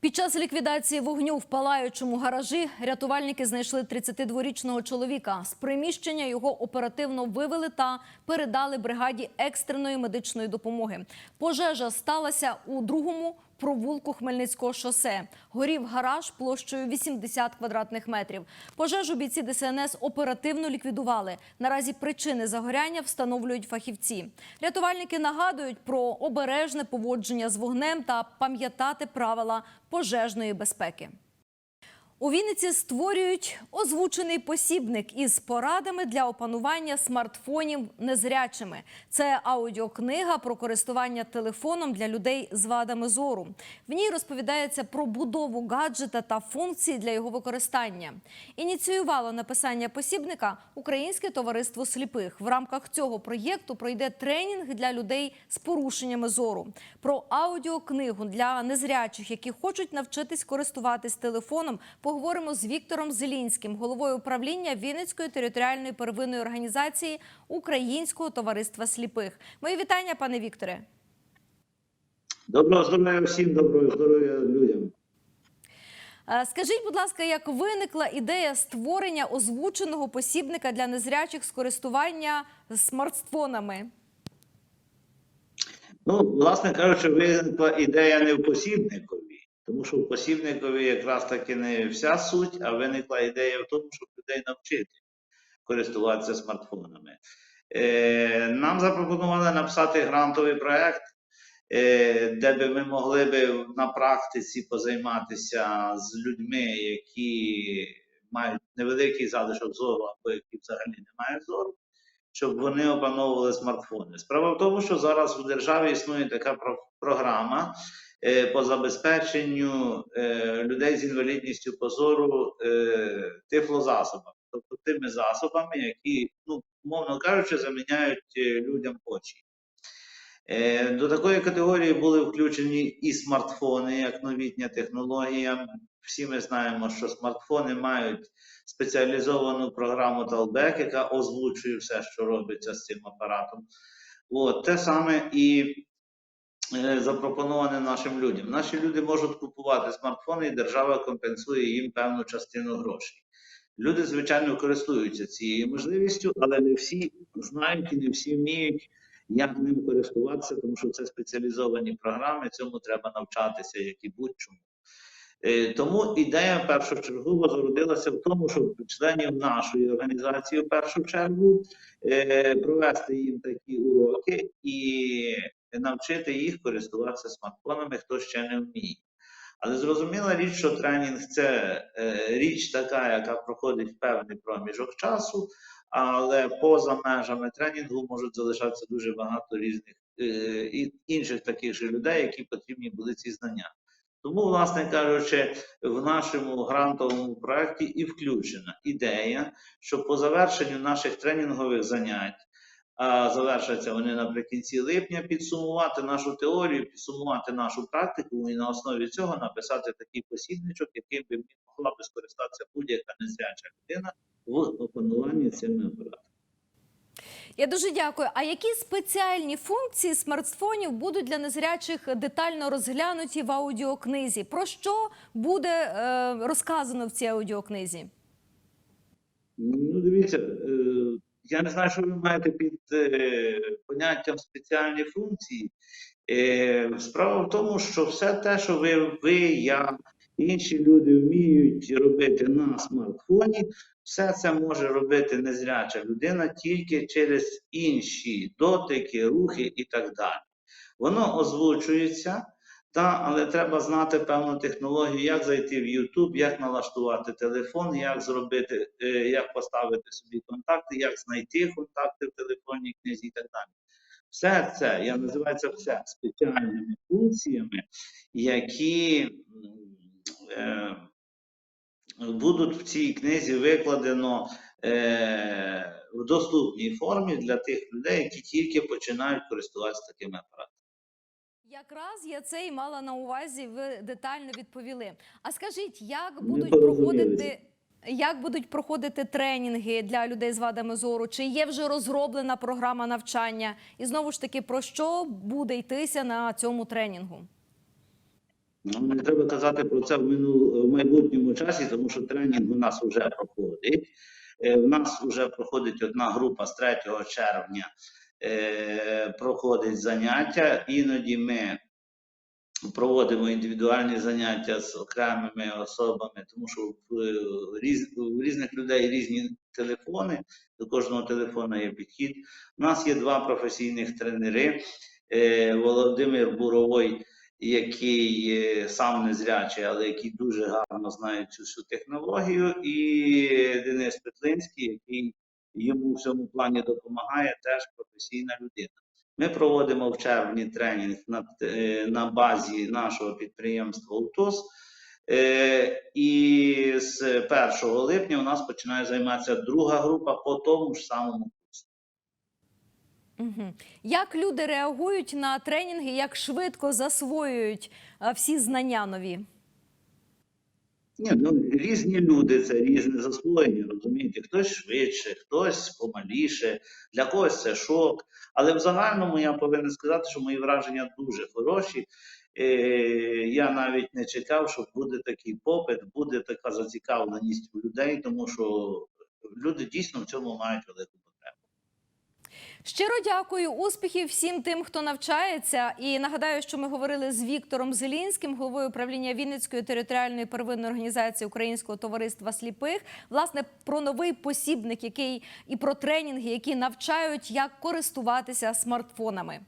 Під час ліквідації вогню в палаючому гаражі рятувальники знайшли 32-річного чоловіка. З приміщення його оперативно вивели та передали бригаді екстреної медичної допомоги. Пожежа сталася у другому провулку Хмельницького шосе. Горів гараж площею 80 квадратних метрів. Пожежу бійці ДСНС оперативно ліквідували. Наразі причини загоряння встановлюють фахівці. Рятувальники нагадують про обережне поводження з вогнем та пам'ятати правила пожежної безпеки. У Вінниці створюють озвучений посібник із порадами для опанування смартфонів незрячими. Це аудіокнига про користування телефоном для людей з вадами зору. В ній розповідається про будову гаджета та функції для його використання. Ініціювало написання посібника Українське товариство сліпих. В рамках цього проєкту пройде тренінг для людей з порушеннями зору. Про аудіокнигу для незрячих, які хочуть навчитись користуватись телефоном, поговоримо з Віктором Зелінським, головою управління Вінницької територіальної первинної організації Українського товариства сліпих. Мої вітання, пане Вікторе. Доброго здоров'я всім, доброго здоров'я людям. Е, Скажіть, будь ласка, як виникла ідея створення озвученого посібника для незрячих з користування смартфонами? Ну, власне кажучи, виникла ідея не в посібникові, тому що в посібникові якраз таки не вся суть, а виникла ідея в тому, щоб людей навчити користуватися смартфонами. Е, нам запропонували написати грантовий проект, е, де би ми могли би на практиці позайматися з людьми, які мають невеликий залишок зору або які взагалі не мають зору. щоб вони опановували смартфони. Справа в тому, що зараз в державі існує така програма по забезпеченню е, людей з інвалідністю по зору е, тифлозасобами, тобто тими засобами, які, ну, умовно кажучи, заміняють е, людям очі. Е, До такої категорії були включені і смартфони, як новітня технологія. Всі ми знаємо, що смартфони мають спеціалізовану програму Talback, яка озвучує все, що робиться з цим апаратом. От, те саме і е, запропоноване нашим людям. Наші люди можуть купувати смартфони, і держава компенсує їм певну частину грошей. Люди, звичайно, користуються цією можливістю, але не всі знають і не всі вміють, як ним користуватися, тому що це спеціалізовані програми, цьому треба навчатися, як і будь-чому. Е, Тому ідея першочергово зародилася в тому, щоб членів нашої організації в першу чергу е, провести їм такі уроки і навчити їх користуватися смартфонами, хто ще не вміє. Але зрозуміла річ, що тренінг це е, річ така, яка проходить певний проміжок часу, але поза межами тренінгу можуть залишатися дуже багато різних е, і інших таких же людей, які потрібні були ці знання. Тому, власне кажучи, в нашому грантовому проєкті і включена ідея, що по завершенню наших тренінгових занять, завершаться вони наприкінці липня, підсумувати нашу теорію, підсумувати нашу практику і на основі цього написати такий посібничок, яким би могла би скористатися будь-яка незряча людина в опануванні цими апаратами. Я дуже дякую. А які спеціальні функції смартфонів будуть для незрячих детально розглянуті в аудіокнизі? Про що буде е, розказано в цій аудіокнизі? Ну, дивіться, е, я не знаю, що ви маєте під е, поняттям спеціальні функції. Е, Справа в тому, що все те, що ви, ви, я, інші люди вміють робити на смартфоні, все це може робити незряча людина тільки через інші дотики, рухи і так далі. Воно озвучується. Та, але треба знати певну технологію, як зайти в YouTube, як налаштувати телефон, як зробити, е, як поставити собі контакти, як знайти контакти в телефонній книзі і так далі. Все це, я називаю це все спеціальними функціями, які е, будуть в цій книзі викладено е, в доступній формі для тих людей, які тільки починають користуватися такими апаратами. Якраз я це і мала на увазі. Ви детально відповіли. А скажіть, як будуть проходити? Як будуть проходити тренінги для людей з вадами зору? Чи є вже розроблена програма навчання? І знову ж таки, про що буде йтися на цьому тренінгу? Ну, не треба казати про це в, минул, в майбутньому часі, тому що тренінг у нас вже проходить. Е, У нас вже проходить одна група з 3 червня, е, проходить заняття. Іноді ми проводимо індивідуальні заняття з окремими особами, тому що в, е, різ, у різних людей різні телефони, до кожного телефона є підхід. У нас є два професійних тренери. Е, Володимир Буровой, який е, сам незрячий, але який дуже гарно знає цю всю технологію, і Денис Петлинський, який йому в цьому плані допомагає, теж професійна людина. Ми проводимо в червні тренінг на, е, на базі нашого підприємства УТОС. Е, І з 1 липня у нас починає займатися друга група по тому ж самому Угу. Як люди реагують на тренінги, як швидко засвоюють всі знання нові? Ні, ну різні люди, це різне засвоєння, розумієте? Хтось швидше, хтось помаліше, для когось це шок. Але в загальному я повинен сказати, що мої враження дуже хороші. Е, я навіть не чекав, що буде такий попит, буде така зацікавленість у людей, тому що люди дійсно в цьому мають велику. Щиро дякую, успіхів всім тим, хто навчається. І нагадаю, що ми говорили з Віктором Зелінським, головою управління Вінницької територіальної первинної організації Українського товариства сліпих, власне про новий посібник, який і про тренінги, які навчають, як користуватися смартфонами.